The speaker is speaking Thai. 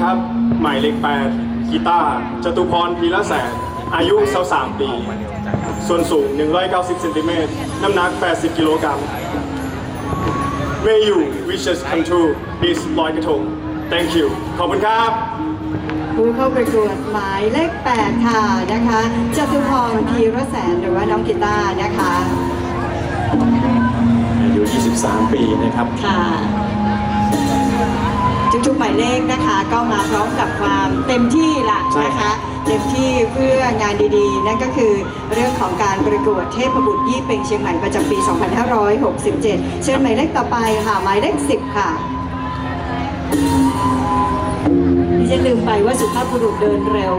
ครับ หมายเลข8กีตาร์จตุพรพีระแสน อายุ23ปี ส่วนสูง 190เซนติเมตร น้ำหนัก 80 กิโลกรัม May you wishes come true this ลอยกระทง Thank you ขอบคุณครับ ผู้เข้าประกวดหมายเลข8ค่ะนะคะจตุพรพีระแสนหรือว่าน้องกีตาร์นะคะ อายุ 23 ปีนะครับ ค่ะทุกๆหมายเลขนะคะ ก็มาพร้อมกับความเต็มที่ละใช่นะคะ เต็มที่เพื่องานดีๆ นั่นก็คือเรื่องของการประกวดเทพบุตรยี่เป่งเชียงใหม่ประจำปี 2567 เชิญหมายเลขต่อไปค่ะหมายเลข 10 ค่ะดิฉันลืมไปว่าสุภาพบุรุษเดินเร็ว